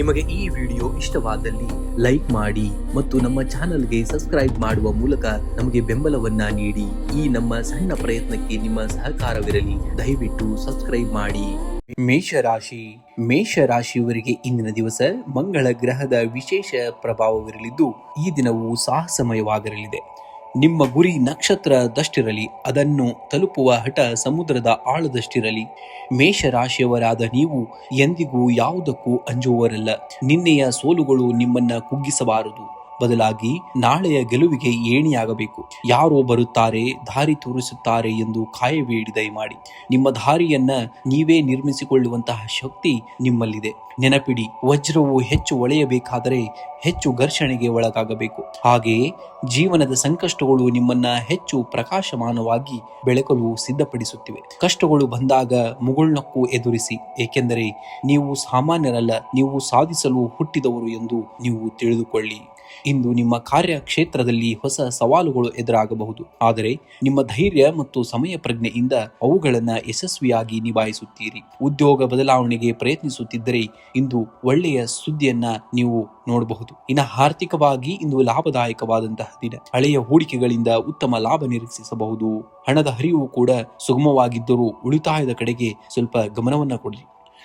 ನಿಮಗೆ ಈ ವಿಡಿಯೋ ಇಷ್ಟವಾದಲ್ಲಿ ಲೈಕ್ ಮಾಡಿ ಮತ್ತು ನಮ್ಮ ಚಾನಲ್ಗೆ ಸಬ್ಸ್ಕ್ರೈಬ್ ಮಾಡುವ ಮೂಲಕ ನಮಗೆ ಬೆಂಬಲವನ್ನ ನೀಡಿ. ಈ ನಮ್ಮ ಸಣ್ಣ ಪ್ರಯತ್ನಕ್ಕೆ ನಿಮ್ಮ ಸಹಕಾರವಿರಲಿ. ದಯವಿಟ್ಟು ಸಬ್ಸ್ಕ್ರೈಬ್ ಮಾಡಿ. ಮೇಷರಾಶಿ. ಮೇಷರಾಶಿಯವರಿಗೆ ಇಂದಿನ ದಿವಸ ಮಂಗಳ ಗ್ರಹದ ವಿಶೇಷ ಪ್ರಭಾವವಿರಲಿದ್ದು, ಈ ದಿನವು ಸಾಹಸಮಯವಾಗಿರಲಿದೆ. ನಿಮ್ಮ ಗುರಿ ನಕ್ಷತ್ರದಷ್ಟಿರಲಿ, ಅದನ್ನು ತಲುಪುವ ಹಠ ಸಮುದ್ರದ ಆಳದಷ್ಟಿರಲಿ. ಮೇಷರಾಶಿಯವರಾದ ನೀವು ಎಂದಿಗೂ ಯಾವುದಕ್ಕೂ ಅಂಜುವವರಲ್ಲ. ನಿನ್ನೆಯ ಸೋಲುಗಳು ನಿಮ್ಮನ್ನ ಕುಗ್ಗಿಸಬಾರದು. ಬದಲಾಗಿ ನಾಳೆಯ ಗೆಲುವಿಗೆ ಏಣಿಯಾಗಬೇಕು. ಯಾರೋ ಬರುತ್ತಾರೆ, ದಾರಿ ತೋರಿಸುತ್ತಾರೆ ಎಂದು ಕಾಯಬೇಡಿ ದಯಮಾಡಿ ನಿಮ್ಮ ದಾರಿಯನ್ನ ನೀವೇ ನಿರ್ಮಿಸಿಕೊಳ್ಳುವಂತಹ ಶಕ್ತಿ ನಿಮ್ಮಲ್ಲಿದೆ. ನೆನಪಿಡಿ, ವಜ್ರವು ಹೆಚ್ಚು ಒಳೆಯಬೇಕಾದರೆ ಹೆಚ್ಚು ಘರ್ಷಣೆಗೆ ಒಳಗಾಗಬೇಕು. ಹಾಗೆಯೇ ಜೀವನದ ಸಂಕಷ್ಟಗಳು ನಿಮ್ಮನ್ನ ಹೆಚ್ಚು ಪ್ರಕಾಶಮಾನವಾಗಿ ಬೆಳಕಲು ಸಿದ್ಧಪಡಿಸುತ್ತಿವೆ. ಕಷ್ಟಗಳು ಬಂದಾಗ ಮುಗುಳ್ನಕ್ಕೂ ಎದುರಿಸಿ, ಏಕೆಂದರೆ ನೀವು ಸಾಮಾನ್ಯರಲ್ಲ, ನೀವು ಸಾಧಿಸಲು ಹುಟ್ಟಿದವರು ಎಂದು ನೀವು ತಿಳಿದುಕೊಳ್ಳಿ. ಇಂದು ನಿಮ್ಮ ಕಾರ್ಯಕ್ಷೇತ್ರದಲ್ಲಿ ಹೊಸ ಸವಾಲುಗಳು ಎದುರಾಗಬಹುದು. ಆದರೆ ನಿಮ್ಮ ಧೈರ್ಯ ಮತ್ತು ಸಮಯ ಪ್ರಜ್ಞೆಯಿಂದ ಅವುಗಳನ್ನು ಯಶಸ್ವಿಯಾಗಿ ನಿಭಾಯಿಸುತ್ತೀರಿ. ಉದ್ಯೋಗ ಬದಲಾವಣೆಗೆ ಪ್ರಯತ್ನಿಸುತ್ತಿದ್ದರೆ ಇಂದು ಒಳ್ಳೆಯ ಸುದ್ದಿಯನ್ನ ನೀವು ನೋಡಬಹುದು. ಇನ್ನು ಆರ್ಥಿಕವಾಗಿ ಇಂದು ಲಾಭದಾಯಕವಾದಂತಹ ದಿನ. ಹಳೆಯ ಹೂಡಿಕೆಗಳಿಂದ ಉತ್ತಮ ಲಾಭ ನಿರೀಕ್ಷಿಸಬಹುದು. ಹಣದ ಹರಿವು ಕೂಡ ಸುಗಮವಾಗಿದ್ದರೂ ಉಳಿತಾಯದ ಕಡೆಗೆ ಸ್ವಲ್ಪ ಗಮನವನ್ನ ಕೊಡಿ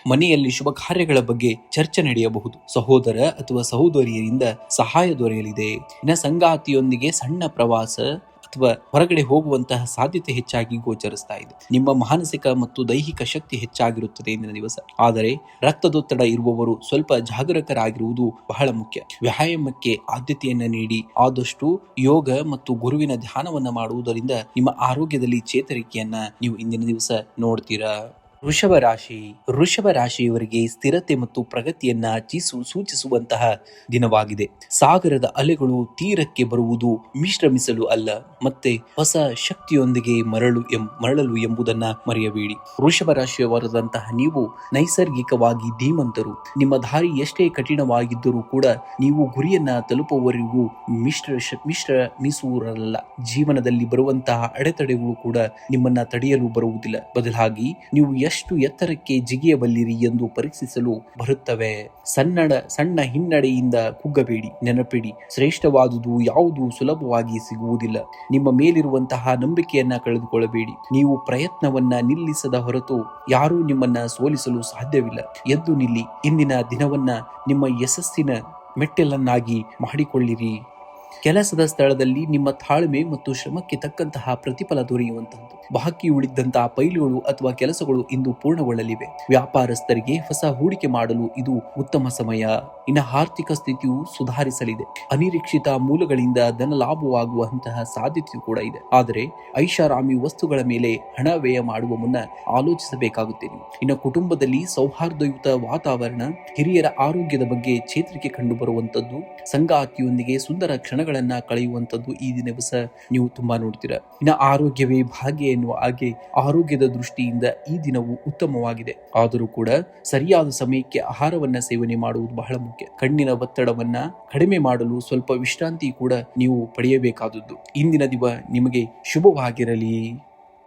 ಮನೆಯಲ್ಲಿ ಶುಭ ಕಾರ್ಯಗಳ ಬಗ್ಗೆ ಚರ್ಚೆ ನಡೆಯಬಹುದು. ಸಹೋದರ ಅಥವಾ ಸಹೋದರಿಯರಿಂದ ಸಹಾಯ ದೊರೆಯಲಿದೆ. ಇನ್ನು ಸಂಗಾತಿಯೊಂದಿಗೆ ಸಣ್ಣ ಪ್ರವಾಸ ಅಥವಾ ಹೊರಗಡೆ ಹೋಗುವಂತಹ ಸಾಧ್ಯತೆ ಹೆಚ್ಚಾಗಿ ಗೋಚರಿಸ್ತಾ ಇದೆ. ನಿಮ್ಮ ಮಾನಸಿಕ ಮತ್ತು ದೈಹಿಕ ಶಕ್ತಿ ಹೆಚ್ಚಾಗಿರುತ್ತದೆ ಇಂದಿನ ದಿವಸ. ಆದರೆ ರಕ್ತದೊತ್ತಡ ಇರುವವರು ಸ್ವಲ್ಪ ಜಾಗರೂಕರಾಗಿರುವುದು ಬಹಳ ಮುಖ್ಯ. ವ್ಯಾಯಾಮಕ್ಕೆ ಆದ್ಯತೆಯನ್ನು ನೀಡಿ, ಆದಷ್ಟು ಯೋಗ ಮತ್ತು ಗುರುವಿನ ಧ್ಯಾನವನ್ನು ಮಾಡುವುದರಿಂದ ನಿಮ್ಮ ಆರೋಗ್ಯದಲ್ಲಿ ಚೇತರಿಕೆಯನ್ನ ನೀವು ಇಂದಿನ ದಿವಸ ನೋಡ್ತೀರಾ? ವೃಷಭ ರಾಶಿ ವೃಷಭ ರಾಶಿಯವರಿಗೆ ಸ್ಥಿರತೆ ಮತ್ತು ಪ್ರಗತಿಯನ್ನ ಚೀಸು, ಸೂಚಿಸುವಂತಹ ದಿನವಾಗಿದೆ. ಸಾಗರದ ಅಲೆಗಳು ತೀರಕ್ಕೆ ಬರುವುದು ವಿಶ್ರಮಿಸಲು ಅಲ್ಲ, ಮತ್ತೆ ಹೊಸ ಶಕ್ತಿಯೊಂದಿಗೆ ಮರಳು ಮರಳಲು ಎಂಬುದನ್ನ ಮರೆಯಬೇಡಿ. ವೃಷಭ ರಾಶಿಯವರದಂತಹ ನೀವು ನೈಸರ್ಗಿಕವಾಗಿ ಧೀಮಂತರು. ನಿಮ್ಮ ದಾರಿ ಎಷ್ಟೇ ಕಠಿಣವಾಗಿದ್ದರೂ ಕೂಡ ನೀವು ಗುರಿಯನ್ನ ತಲುಪುವವರೆಗೂ ಮಿಶ್ರ ಮಿಶ್ರ ಮೀಸೂರಲ್ಲ. ಜೀವನದಲ್ಲಿ ಬರುವಂತಹ ಅಡೆತಡೆಗಳು ಕೂಡ ನಿಮ್ಮನ್ನ ತಡೆಯಲು ಬರುವುದಿಲ್ಲ. ಬದಲಾಗಿ ನೀವು ಎತ್ತರಕ್ಕೆ ಜಿಗಿಯಬಲ್ಲಿರಿ ಎಂದು ಪರೀಕ್ಷಿಸಲು ಬರುತ್ತವೆ. ಸಣ್ಣ ಸಣ್ಣ ಹಿನ್ನಡೆಯಿಂದ ಕುಗ್ಗಬೇಡಿ, ನೆನಪಿಡಿ. ಶ್ರೇಷ್ಠವಾದುದು ಯಾವುದು ಸುಲಭವಾಗಿ ಸಿಗುವುದಿಲ್ಲ. ನಿಮ್ಮ ಮೇಲಿರುವಂತಹ ನಂಬಿಕೆಯನ್ನ ಕಳೆದುಕೊಳ್ಳಬೇಡಿ. ನೀವು ಪ್ರಯತ್ನವನ್ನ ನಿಲ್ಲಿಸದ ಹೊರತು ಯಾರೂ ನಿಮ್ಮನ್ನ ಸೋಲಿಸಲು ಸಾಧ್ಯವಿಲ್ಲ. ಎದ್ದು ನಿಲ್ಲಿ. ಇಂದಿನ ದಿನವನ್ನ ನಿಮ್ಮ ಯಶಸ್ಸಿನ ಮೆಟ್ಟಿಲನ್ನಾಗಿ ಮಾಡಿಕೊಳ್ಳಿರಿ. ಕೆಲಸದ ಸ್ಥಳದಲ್ಲಿ ನಿಮ್ಮ ತಾಳ್ಮೆ ಮತ್ತು ಶ್ರಮಕ್ಕೆ ತಕ್ಕಂತಹ ಪ್ರತಿಫಲ ದೊರೆಯುವಂತಹದ್ದು. ಬಾಕಿ ಉಳಿದಂತಹ ಪೈಲುಗಳು ಅಥವಾ ಕೆಲಸಗಳು ಇಂದು ಪೂರ್ಣಗೊಳ್ಳಲಿವೆ. ವ್ಯಾಪಾರಸ್ಥರಿಗೆ ಹೊಸ ಹೂಡಿಕೆ ಮಾಡಲು ಇದು ಉತ್ತಮ ಸಮಯ. ಇನ್ನು ಆರ್ಥಿಕ ಸ್ಥಿತಿಯು ಸುಧಾರಿಸಲಿದೆ. ಅನಿರೀಕ್ಷಿತ ಮೂಲಗಳಿಂದ ಧನ ಲಾಭವಾಗುವಂತಹ ಸಾಧ್ಯತೆಯೂ ಕೂಡ ಇದೆ. ಆದರೆ ಐಷಾರಾಮಿ ವಸ್ತುಗಳ ಮೇಲೆ ಹಣ ವ್ಯಯ ಮಾಡುವ ಮುನ್ನ ಆಲೋಚಿಸಬೇಕಾಗುತ್ತೇನೆ ಇನ್ನು ಕುಟುಂಬದಲ್ಲಿ ಸೌಹಾರ್ದಯುತ ವಾತಾವರಣ, ಹಿರಿಯರ ಆರೋಗ್ಯದ ಬಗ್ಗೆ ಚೇತರಿಕೆ ಕಂಡು ಬರುವಂತದ್ದು ಸಂಗಾತಿಯೊಂದಿಗೆ ಸುಂದರ ಕ್ಷಣಗಳನ್ನ ಕಳೆಯುವಂತದ್ದು ಈ ದಿವಸ ನೀವು ತುಂಬಾ ನೋಡ್ತೀರಾ. ಇನ್ನು ಆರೋಗ್ಯವೇ ಭಾಗ್ಯ ಎನ್ನುವ ಹಾಗೆ ಆರೋಗ್ಯದ ದೃಷ್ಟಿಯಿಂದ ಈ ದಿನವು ಉತ್ತಮವಾಗಿದೆ. ಆದರೂ ಕೂಡ ಸರಿಯಾದ ಸಮಯಕ್ಕೆ ಆಹಾರವನ್ನ ಸೇವನೆ ಮಾಡುವುದು ಬಹಳ ಮುಖ್ಯ. ಕಣ್ಣಿನ ಒತ್ತಡವನ್ನ ಕಡಿಮೆ ಮಾಡಲು ಸ್ವಲ್ಪ ವಿಶ್ರಾಂತಿ ಕೂಡ ನೀವು ಪಡೆಯಬೇಕಾದದ್ದು. ಇಂದಿನ ದಿವ ನಿಮಗೆ ಶುಭವಾಗಿರಲಿ.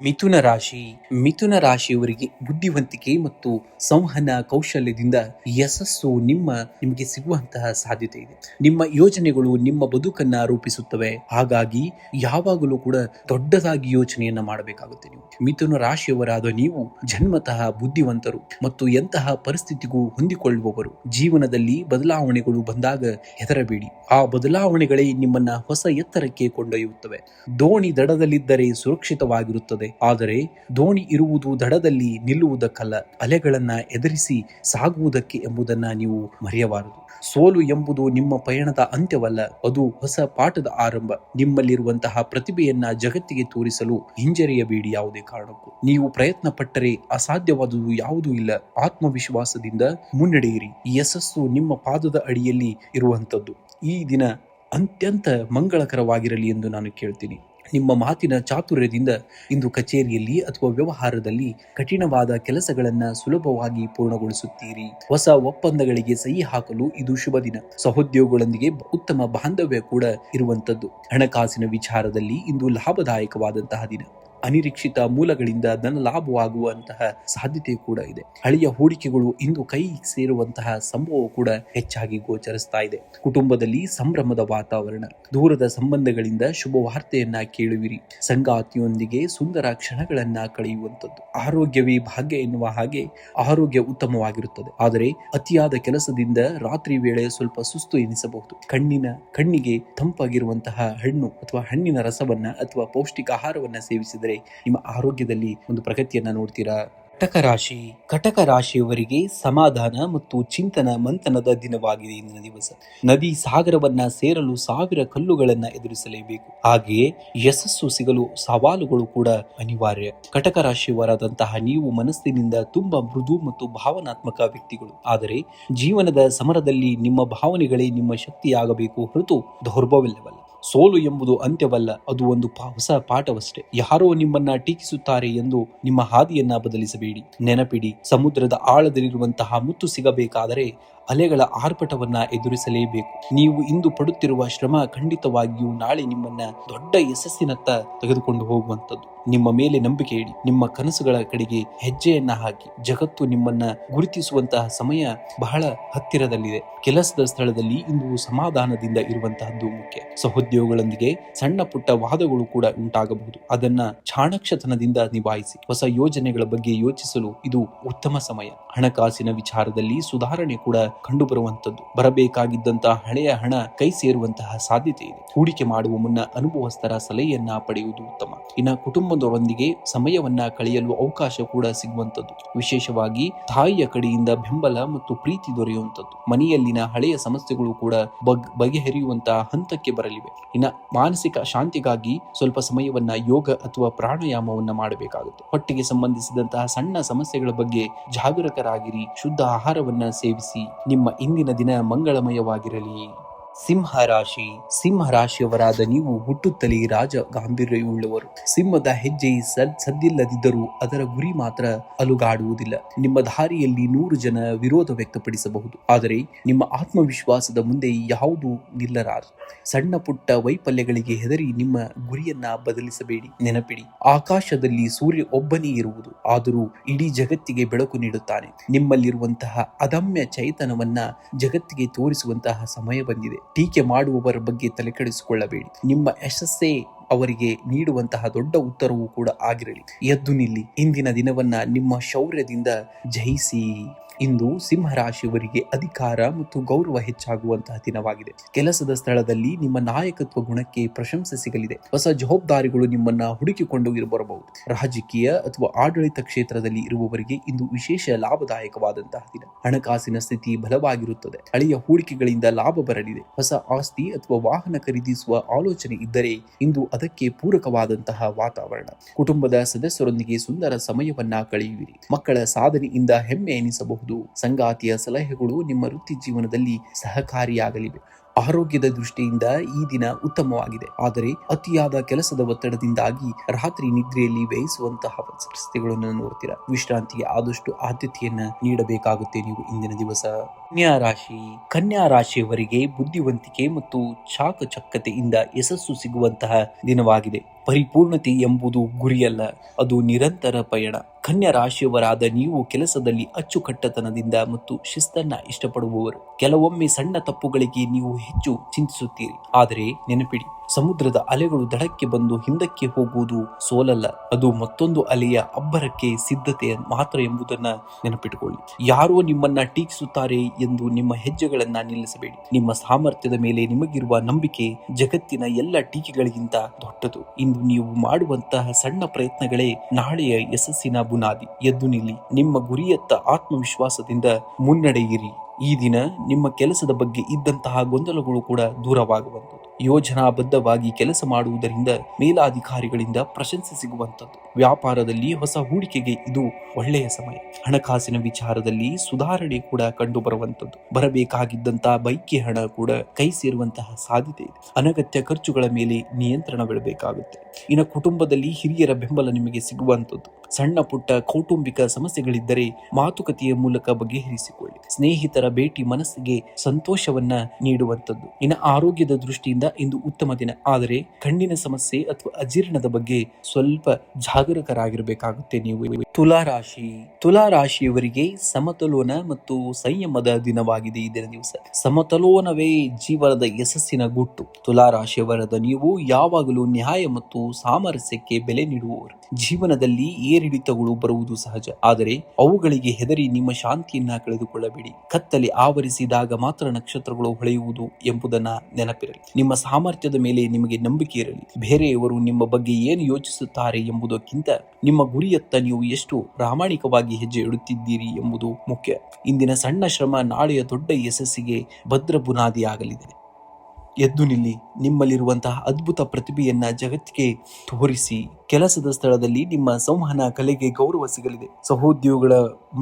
ಮಿಥುನ ರಾಶಿ, ಮಿಥುನ ರಾಶಿಯವರಿಗೆ ಬುದ್ಧಿವಂತಿಕೆ ಮತ್ತು ಸಂವಹನ ಕೌಶಲ್ಯದಿಂದ ಯಶಸ್ಸು ನಿಮ್ಮ, ನಿಮಗೆ ಸಿಗುವಂತಹ ಸಾಧ್ಯತೆ ಇದೆ. ನಿಮ್ಮ ಯೋಜನೆಗಳು ನಿಮ್ಮ ಬದುಕನ್ನ ರೂಪಿಸುತ್ತವೆ. ಹಾಗಾಗಿ ಯಾವಾಗಲೂ ಕೂಡ ದೊಡ್ಡದಾಗಿ ಯೋಚನೆಯನ್ನ ಮಾಡಬೇಕಾಗುತ್ತೆ ನೀವು. ಮಿಥುನ ರಾಶಿಯವರಾದ ನೀವು ಜನ್ಮತಃ ಬುದ್ಧಿವಂತರು ಮತ್ತು ಎಂತಹ ಪರಿಸ್ಥಿತಿಗೂ ಹೊಂದಿಕೊಳ್ಳುವವರು. ಜೀವನದಲ್ಲಿ ಬದಲಾವಣೆಗಳು ಬಂದಾಗ ಹೆದರಬೇಡಿ. ಆ ಬದಲಾವಣೆಗಳೇ ನಿಮ್ಮನ್ನ ಹೊಸ ಎತ್ತರಕ್ಕೆ ಕೊಂಡೊಯ್ಯುತ್ತವೆ. ದೋಣಿ ದಡದಲ್ಲಿದ್ದರೆ ಸುರಕ್ಷಿತವಾಗಿರುತ್ತದೆ. ಆದರೆ ದೋಣಿ ಇರುವುದು ದಡದಲ್ಲಿ ನಿಲ್ಲುವುದಕ್ಕಲ್ಲ, ಅಲೆಗಳನ್ನ ಎದುರಿಸಿ ಸಾಗುವುದಕ್ಕೆ ಎಂಬುದನ್ನ ನೀವು ಮರೆಯಬಾರದು. ಸೋಲು ಎಂಬುದು ನಿಮ್ಮ ಪಯಣದ ಅಂತ್ಯವಲ್ಲ, ಅದು ಹೊಸ ಪಾಠದ ಆರಂಭ. ನಿಮ್ಮಲ್ಲಿರುವಂತಹ ಪ್ರತಿಭೆಯನ್ನ ಜಗತ್ತಿಗೆ ತೋರಿಸಲು ಹಿಂಜರಿಯಬೇಡಿ ಯಾವುದೇ ಕಾರಣಕ್ಕೂ. ನೀವು ಪ್ರಯತ್ನ ಪಟ್ಟರೆ ಅಸಾಧ್ಯವಾದುದು ಯಾವುದೂ ಇಲ್ಲ. ಆತ್ಮವಿಶ್ವಾಸದಿಂದ ಮುನ್ನಡೆಯಿರಿ. ಯಶಸ್ಸು ನಿಮ್ಮ ಪಾದದ ಅಡಿಯಲ್ಲಿ ಇರುವಂತದ್ದು ಈ ದಿನ ಅತ್ಯಂತ ಮಂಗಳಕರವಾಗಿರಲಿ ಎಂದು ನಾನು ಕೇಳ್ತೀನಿ. ನಿಮ್ಮ ಮಾತಿನ ಚಾತುರ್ಯದಿಂದ ಇಂದು ಕಚೇರಿಯಲ್ಲಿ ಅಥವಾ ವ್ಯವಹಾರದಲ್ಲಿ ಕಠಿಣವಾದ ಕೆಲಸಗಳನ್ನ ಸುಲಭವಾಗಿ ಪೂರ್ಣಗೊಳಿಸುತ್ತೀರಿ. ಹೊಸ ಒಪ್ಪಂದಗಳಿಗೆ ಸಹಿ ಹಾಕಲು ಇದು ಶುಭ ದಿನ. ಸಹೋದ್ಯೋಗಿಗಳೊಂದಿಗೆ ಉತ್ತಮ ಬಾಂಧವ್ಯ ಕೂಡ ಇರುವಂತದ್ದು ಹಣಕಾಸಿನ ವಿಚಾರದಲ್ಲಿ ಇಂದು ಲಾಭದಾಯಕವಾದಂತಹ ದಿನ. ಅನಿರೀಕ್ಷಿತ ಮೂಲಗಳಿಂದ ಧನ ಲಾಭವಾಗುವಂತಹ ಸಾಧ್ಯತೆ ಕೂಡ ಇದೆ. ಹಳೆಯ ಹೂಡಿಕೆಗಳು ಇಂದು ಕೈ ಸೇರುವಂತಹ ಸಂಭವ ಕೂಡ ಹೆಚ್ಚಾಗಿ ಗೋಚರಿಸ್ತಾ ಇದೆ. ಕುಟುಂಬದಲ್ಲಿ ಸಂಭ್ರಮದ ವಾತಾವರಣ, ದೂರದ ಸಂಬಂಧಗಳಿಂದ ಶುಭ ವಾರ್ತೆಯನ್ನ ಕೇಳುವಿರಿ. ಸಂಗಾತಿಯೊಂದಿಗೆ ಸುಂದರ ಕ್ಷಣಗಳನ್ನ ಕಳೆಯುವಂಥದ್ದು. ಆರೋಗ್ಯವೇ ಭಾಗ್ಯ ಎನ್ನುವ ಹಾಗೆ ಆರೋಗ್ಯ ಉತ್ತಮವಾಗಿರುತ್ತದೆ. ಆದರೆ ಅತಿಯಾದ ಕೆಲಸದಿಂದ ರಾತ್ರಿ ವೇಳೆ ಸ್ವಲ್ಪ ಸುಸ್ತು ಎನಿಸಬಹುದು. ಕಣ್ಣಿನ, ಕಣ್ಣಿಗೆ ತಂಪಾಗಿರುವಂತಹ ಹಣ್ಣು ಅಥವಾ ಹಣ್ಣಿನ ರಸವನ್ನ ಅಥವಾ ಪೌಷ್ಟಿಕ ಆಹಾರವನ್ನ ಸೇವಿಸಿದರೆ ನಿಮ್ಮ ಆರೋಗ್ಯದಲ್ಲಿ ಒಂದು ಪ್ರಗತಿಯನ್ನ ನೋಡ್ತೀರಾ? ಕಟಕ ರಾಶಿ, ಕಟಕ ರಾಶಿಯವರಿಗೆ ಸಮಾಧಾನ ಮತ್ತು ಚಿಂತನ ಮಂಥನದ ದಿನವಾಗಿದೆ ಇಂದಿನ ದಿವಸ. ನದಿ ಸಾಗರವನ್ನ ಸೇರಲು ಸಾವಿರ ಕಲ್ಲುಗಳನ್ನ ಎದುರಿಸಲೇಬೇಕು. ಹಾಗೆಯೇ ಯಶಸ್ಸು ಸಿಗಲು ಸವಾಲುಗಳು ಕೂಡ ಅನಿವಾರ್ಯ. ಕಟಕ ರಾಶಿಯವರಾದಂತಹ ನೀವು ಮನಸ್ಸಿನಿಂದ ತುಂಬಾ ಮೃದು ಮತ್ತು ಭಾವನಾತ್ಮಕ ವ್ಯಕ್ತಿಗಳು. ಆದರೆ ಜೀವನದ ಸಮರದಲ್ಲಿ ನಿಮ್ಮ ಭಾವನೆಗಳೇ ನಿಮ್ಮ ಶಕ್ತಿಯಾಗಬೇಕು ಹೊರತು ದೌರ್ಬಲ್ಯವಲ್ಲ. ಸೋಲು ಎಂಬುದು ಅಂತ್ಯವಲ್ಲ, ಅದು ಒಂದು ಹೊಸ ಪಾಠವಷ್ಟೇ. ಯಾರೋ ನಿಮ್ಮನ್ನ ಟೀಕಿಸುತ್ತಾರೆ ಎಂದು ನಿಮ್ಮ ಹಾದಿಯನ್ನ ಬದಲಿಸಬೇಡಿ. ನೆನಪಿಡಿ, ಸಮುದ್ರದ ಆಳದಲ್ಲಿರುವಂತಹ ಮುತ್ತು ಸಿಗಬೇಕಾದರೆ ಅಲೆಗಳ ಆರ್ಭಟವನ್ನ ಎದುರಿಸಲೇಬೇಕು. ನೀವು ಇಂದು ಪಡುತ್ತಿರುವ ಶ್ರಮ ಖಂಡಿತವಾಗಿಯೂ ನಾಳೆ ನಿಮ್ಮನ್ನ ದೊಡ್ಡ ಯಶಸ್ಸಿನತ್ತ ತೆಗೆದುಕೊಂಡು ಹೋಗುವಂಥದ್ದು. ನಿಮ್ಮ ಮೇಲೆ ನಂಬಿಕೆ ಇಡಿ. ನಿಮ್ಮ ಕನಸುಗಳ ಕಡೆಗೆ ಹೆಜ್ಜೆಯನ್ನ ಹಾಕಿ. ಜಗತ್ತು ನಿಮ್ಮನ್ನ ಗುರುತಿಸುವಂತಹ ಸಮಯ ಬಹಳ ಹತ್ತಿರದಲ್ಲಿದೆ. ಕೆಲಸದ ಸ್ಥಳದಲ್ಲಿ ಇಂದು ಸಮಾಧಾನದಿಂದ ಇರುವಂತಹದ್ದು ಮುಖ್ಯ. ಸಹೋದ್ಯೋಗಗಳೊಂದಿಗೆ ಸಣ್ಣ ಪುಟ್ಟ ವಾದಗಳು ಕೂಡ ಉಂಟಾಗಬಹುದು. ಅದನ್ನ ಚಾಣಕ್ಷತನದಿಂದ ನಿಭಾಯಿಸಿ. ಹೊಸ ಯೋಜನೆಗಳ ಬಗ್ಗೆ ಯೋಚಿಸಲು ಇದು ಉತ್ತಮ ಸಮಯ. ಹಣಕಾಸಿನ ವಿಚಾರದಲ್ಲಿ ಸುಧಾರಣೆ ಕೂಡ ಕಂಡುಬರುವಂತದ್ದು ಬರಬೇಕಾಗಿದ್ದಂತಹ ಹಳೆಯ ಹಣ ಕೈ ಸೇರುವಂತಹ ಸಾಧ್ಯತೆ ಇದೆ. ಹೂಡಿಕೆ ಮಾಡುವ ಮುನ್ನ ಅನುಭವಸ್ಥರ ಸಲಹೆಯನ್ನ ಪಡೆಯುವುದು ಉತ್ತಮ. ಇನ್ನು ಕುಟುಂಬದವರೊಂದಿಗೆ ಸಮಯವನ್ನ ಕಳೆಯಲು ಅವಕಾಶ ಕೂಡ ಸಿಗುವಂತದ್ದು ವಿಶೇಷವಾಗಿ ತಾಯಿಯ ಕಡೆಯಿಂದ ಬೆಂಬಲ ಮತ್ತು ಪ್ರೀತಿ ದೊರೆಯುವಂತದ್ದು ಮನೆಯಲ್ಲಿನ ಹಳೆಯ ಸಮಸ್ಯೆಗಳು ಕೂಡ ಬಗ್ ಬಗೆಹರಿಯುವಂತಹ ಹಂತಕ್ಕೆ ಬರಲಿವೆ. ಇನ್ನ ಮಾನಸಿಕ ಶಾಂತಿಗಾಗಿ ಸ್ವಲ್ಪ ಸಮಯವನ್ನ ಯೋಗ ಅಥವಾ ಪ್ರಾಣಾಯಾಮವನ್ನ ಮಾಡಬೇಕಾಗುತ್ತೆ. ಹೊಟ್ಟೆಗೆ ಸಂಬಂಧಿಸಿದಂತಹ ಸಣ್ಣ ಸಮಸ್ಯೆಗಳ ಬಗ್ಗೆ ಜಾಗರೂಕರಾಗಿರಿ. ಶುದ್ಧ ಆಹಾರವನ್ನ ಸೇವಿಸಿ. ನಿಮ್ಮ ಇಂದಿನ ದಿನ ಮಂಗಳಮಯವಾಗಿರಲಿ. ಸಿಂಹ ರಾಶಿ ಸಿಂಹ ರಾಶಿಯವರಾದ ನೀವು ಹುಟ್ಟುತ್ತಲೇ ರಾಜ ಗಾಂಭೀರ್ಯವುಳ್ಳವರು ಸಿಂಹದ ಹೆಜ್ಜೆ ಸದ್, ಸದ್ದಿಲ್ಲದಿದ್ದರೂ ಅದರ ಗುರಿ ಮಾತ್ರ ಅಲುಗಾಡುವುದಿಲ್ಲ. ನಿಮ್ಮ ದಾರಿಯಲ್ಲಿ ನೂರು ಜನ ವಿರೋಧ ವ್ಯಕ್ತಪಡಿಸಬಹುದು. ಆದರೆ ನಿಮ್ಮ ಆತ್ಮವಿಶ್ವಾಸದ ಮುಂದೆ ಯಾವುದು ನಿಲ್ಲರಾರು ಸಣ್ಣ ಪುಟ್ಟ ವೈಫಲ್ಯಗಳಿಗೆ ಹೆದರಿ ನಿಮ್ಮ ಗುರಿಯನ್ನ ಬದಲಿಸಬೇಡಿ. ನೆನಪಿಡಿ, ಆಕಾಶದಲ್ಲಿ ಸೂರ್ಯ ಒಬ್ಬನೇ ಇರುವುದು. ಆದರೂ ಇಡೀ ಜಗತ್ತಿಗೆ ಬೆಳಕು ನೀಡುತ್ತಾನೆ. ನಿಮ್ಮಲ್ಲಿರುವಂತಹ ಅದಮ್ಯ ಚೈತನವನ್ನ ಜಗತ್ತಿಗೆ ತೋರಿಸುವಂತಹ ಸಮಯ ಬಂದಿದೆ. ಟೀಕೆ ಮಾಡುವವರ ಬಗ್ಗೆ ತಲೆಕೆಡಿಸಿಕೊಳ್ಳಬೇಡಿ ನಿಮ್ಮ ಯಶಸ್ಸೇ ಅವರಿಗೆ ನೀಡುವಂತಹ ದೊಡ್ಡ ಉತ್ತರವೂ ಕೂಡ ಆಗಿರಲಿ. ಎದ್ದು ನಿಲ್ಲಿ. ಇಂದಿನ ದಿನವನ್ನ ನಿಮ್ಮ ಶೌರ್ಯದಿಂದ ಜಯಿಸಿ. ಇಂದು ಸಿಂಹ ರಾಶಿಯವರಿಗೆ ಅಧಿಕಾರ ಮತ್ತು ಗೌರವ ಹೆಚ್ಚಾಗುವಂತಹ ದಿನವಾಗಿದೆ. ಕೆಲಸದ ಸ್ಥಳದಲ್ಲಿ ನಿಮ್ಮ ನಾಯಕತ್ವ ಗುಣಕ್ಕೆ ಪ್ರಶಂಸೆ ಸಿಗಲಿದೆ. ಹೊಸ ಜವಾಬ್ದಾರಿಗಳು ನಿಮ್ಮನ್ನ ಹುಡುಕಿಕೊಂಡು ಬರಬಹುದು ರಾಜಕೀಯ ಅಥವಾ ಆಡಳಿತ ಕ್ಷೇತ್ರದಲ್ಲಿ ಇರುವವರಿಗೆ ಇಂದು ವಿಶೇಷ ಲಾಭದಾಯಕವಾದಂತಹ ದಿನ. ಹಣಕಾಸಿನ ಸ್ಥಿತಿ ಬಲವಾಗಿರುತ್ತದೆ. ಹಳೆಯ ಹೂಡಿಕೆಗಳಿಂದ ಲಾಭ ಬರಲಿದೆ. ಹೊಸ ಆಸ್ತಿ ಅಥವಾ ವಾಹನ ಖರೀದಿಸುವ ಆಲೋಚನೆ ಇದ್ದರೆ ಇಂದು ಅದಕ್ಕೆ ಪೂರಕವಾದಂತಹ ವಾತಾವರಣ. ಕುಟುಂಬದ ಸದಸ್ಯರೊಂದಿಗೆ ಸುಂದರ ಸಮಯವನ್ನ ಕಳೆಯುವಿರಿ. ಮಕ್ಕಳ ಸಾಧನೆಯಿಂದ ಹೆಮ್ಮೆ ಎನಿಸಬಹುದು. ಸಂಗಾತಿಯ ಸಲಹೆಗಳು ನಿಮ್ಮ ವೃತ್ತಿ ಜೀವನದಲ್ಲಿ ಸಹಕಾರಿಯಾಗಲಿವೆ. ಆರೋಗ್ಯದ ದೃಷ್ಟಿಯಿಂದ ಈ ದಿನ ಉತ್ತಮವಾಗಿದೆ. ಆದರೆ ಅತಿಯಾದ ಕೆಲಸದ ಒತ್ತಡದಿಂದಾಗಿ ರಾತ್ರಿ ನಿದ್ರೆಯಲ್ಲಿ ವ್ಯಯಿಸುವಂತಹ ಪರಿಸ್ಥಿತಿಗಳನ್ನು ನೋಡ್ತೀರಾ? ವಿಶ್ರಾಂತಿಗೆ ಆದಷ್ಟು ಆದ್ಯತೆಯನ್ನ ನೀಡಬೇಕಾಗುತ್ತೆ ನೀವು ಇಂದಿನ ದಿವಸ. ಕನ್ಯಾ ರಾಶಿ. ಕನ್ಯಾ ರಾಶಿಯವರಿಗೆ ಬುದ್ಧಿವಂತಿಕೆ ಮತ್ತು ಚಾಕಚಕ್ಕತೆಯಿಂದ ಯಶಸ್ಸು ಸಿಗುವಂತಹ ದಿನವಾಗಿದೆ. ಪರಿಪೂರ್ಣತೆ ಎಂಬುದು ಗುರಿಯಲ್ಲ, ಅದು ನಿರಂತರ ಪಯಣ. ಕನ್ಯಾ ರಾಶಿಯವರಾದ ನೀವು ಕೆಲಸದಲ್ಲಿ ಅಚ್ಚುಕಟ್ಟತನದಿಂದ ಮತ್ತು ಶಿಸ್ತನ್ನ ಇಷ್ಟಪಡುವವರು. ಕೆಲವೊಮ್ಮೆ ಸಣ್ಣ ತಪ್ಪುಗಳಿಗೆ ನೀವು ಹೆಚ್ಚು ಚಿಂತಿಸುತ್ತೀರಿ. ಆದರೆ ನೆನಪಿಡಿ ಸಮುದ್ರದ ಅಲೆಗಳು ದಡಕ್ಕೆ ಬಂದು ಹಿಂದಕ್ಕೆ ಹೋಗುವುದು ಸೋಲಲ್ಲ. ಅದು ಮತ್ತೊಂದು ಅಲೆಯ ಅಬ್ಬರಕ್ಕೆ ಸಿದ್ಧತೆ ಮಾತ್ರ ಎಂಬುದನ್ನ ನೆನಪಿಟ್ಟುಕೊಳ್ಳಿ ಯಾರೋ ನಿಮ್ಮನ್ನ ಟೀಕಿಸುತ್ತಾರೆ ಎಂದು ನಿಮ್ಮ ಹೆಜ್ಜೆಗಳನ್ನ ನಿಲ್ಲಿಸಬೇಡಿ. ನಿಮ್ಮ ಸಾಮರ್ಥ್ಯದ ಮೇಲೆ ನಿಮಗಿರುವ ನಂಬಿಕೆ ಜಗತ್ತಿನ ಎಲ್ಲ ಟೀಕೆಗಳಿಗಿಂತ ದೊಡ್ಡದು. ಇಂದು ನೀವು ಮಾಡುವಂತಹ ಸಣ್ಣ ಪ್ರಯತ್ನಗಳೇ ನಾಳೆಯ ಯಶಸ್ಸಿನ ಬುನಾದಿ. ಎದ್ದು ನಿಲ್ಲಿ. ನಿಮ್ಮ ಗುರಿಯತ್ತ ಆತ್ಮವಿಶ್ವಾಸದಿಂದ ಮುನ್ನಡೆಯಿರಿ. ಈ ದಿನ ನಿಮ್ಮ ಕೆಲಸದ ಬಗ್ಗೆ ಇದ್ದಂತಹ ಗೊಂದಲಗಳು ಕೂಡ ದೂರವಾಗುವಂಥದ್ದು ಯೋಜನಾಬದ್ಧವಾಗಿ ಕೆಲಸ ಮಾಡುವುದರಿಂದ ಮೇಲಾಧಿಕಾರಿಗಳಿಂದ ಪ್ರಶಂಸೆ ಸಿಗುವಂಥದ್ದು. ವ್ಯಾಪಾರದಲ್ಲಿ ಹೊಸ ಹೂಡಿಕೆಗೆ ಇದು ಒಳ್ಳೆಯ ಸಮಯ. ಹಣಕಾಸಿನ ವಿಚಾರದಲ್ಲಿ ಸುಧಾರಣೆ ಕೂಡ ಕಂಡು ಬರುವಂತದ್ದು ಬರಬೇಕಾಗಿದ್ದಂತಹ ಬೈಕಿ ಹಣ ಕೂಡ ಕೈ ಸೇರುವಂತಹ ಸಾಧ್ಯತೆ ಇದೆ. ಅನಗತ್ಯ ಖರ್ಚುಗಳ ಮೇಲೆ ನಿಯಂತ್ರಣ ಬಿಡಬೇಕಾಗುತ್ತೆ ಇನ್ನು ಕುಟುಂಬದಲ್ಲಿ ಹಿರಿಯರ ಬೆಂಬಲ ನಿಮಗೆ ಸಿಗುವಂತದ್ದು ಸಣ್ಣ ಪುಟ್ಟ ಕೌಟುಂಬಿಕ ಸಮಸ್ಯೆಗಳಿದ್ದರೆ ಮಾತುಕತೆಯ ಮೂಲಕ ಬಗೆಹರಿಸಿಕೊಳ್ಳಿ. ಸ್ನೇಹಿತರ ಭೇಟಿ ಮನಸ್ಸಿಗೆ ಸಂತೋಷವನ್ನ ನೀಡುವಂತದ್ದು ಇನ್ನು ಆರೋಗ್ಯದ ದೃಷ್ಟಿಯಿಂದ ಇಂದು ಉತ್ತಮ ದಿನ. ಆದರೆ ಕಣ್ಣಿನ ಸಮಸ್ಯೆ ಅಥವಾ ಅಜೀರ್ಣದ ಬಗ್ಗೆ ಸ್ವಲ್ಪ ಜಾಗರೂಕರಾಗಿರಬೇಕಾಗುತ್ತೆ ನೀವು. ತುಲಾ ರಾಶಿ. ತುಲಾ ರಾಶಿಯವರಿಗೆ ಸಮತೋಲನ ಮತ್ತು ಸಂಯಮದ ದಿನವಾಗಿದೆ ದಿನ ದಿವಸ. ಸಮತೋಲನವೇ ಜೀವನದ ಯಶಸ್ಸಿನ ಗುಟ್ಟು. ತುಲಾ ರಾಶಿಯವರದ ನೀವು ಯಾವಾಗಲೂ ನ್ಯಾಯ ಮತ್ತು ಸಾಮರಸ್ಯಕ್ಕೆ ಬೆಲೆ ನೀಡುವವರು. ಜೀವನದಲ್ಲಿ ಏರಿಳಿತಗಳು ಬರುವುದು ಸಹಜ. ಆದರೆ ಅವುಗಳಿಗೆ ಹೆದರಿ ನಿಮ್ಮ ಶಾಂತಿಯನ್ನ ಕಳೆದುಕೊಳ್ಳಬೇಡಿ. ಕತ್ತಲೆ ಆವರಿಸಿದಾಗ ಮಾತ್ರ ನಕ್ಷತ್ರಗಳು ಹೊಳೆಯುವುದು ಎಂಬುದನ್ನ ನೆನಪಿರಲಿ. ನಿಮ್ಮ ಸಾಮರ್ಥ್ಯದ ಮೇಲೆ ನಿಮಗೆ ನಂಬಿಕೆ ಇರಲಿ. ಬೇರೆಯವರು ನಿಮ್ಮ ಬಗ್ಗೆ ಏನು ಯೋಚಿಸುತ್ತಾರೆ ಎಂಬುದಕ್ಕಿಂತ ನಿಮ್ಮ ಗುರಿಯತ್ತ ನೀವು ಎಷ್ಟು ಪ್ರಾಮಾಣಿಕವಾಗಿ ಹೆಜ್ಜೆ ಇಡುತ್ತಿದ್ದೀರಿ ಎಂಬುದು ಮುಖ್ಯ. ಇಂದಿನ ಸಣ್ಣ ಶ್ರಮ ನಾಳೆಯ ದೊಡ್ಡ ಯಶಸ್ಸಿಗೆ ಭದ್ರ ಬುನಾದಿಯಾಗಲಿದೆ. ಎದ್ದು ನಿಲ್ಲಿ. ನಿಮ್ಮಲ್ಲಿರುವಂತಹ ಅದ್ಭುತ ಪ್ರತಿಭೆಯನ್ನ ಜಗತ್ತಿಗೆ ತೋರಿಸಿ. ಕೆಲಸದ ಸ್ಥಳದಲ್ಲಿ ನಿಮ್ಮ ಸಂವಹನ ಕಲೆಗೆ ಗೌರವ ಸಿಗಲಿದೆ. ಸಹೋದ್ಯೋಗಿಗಳ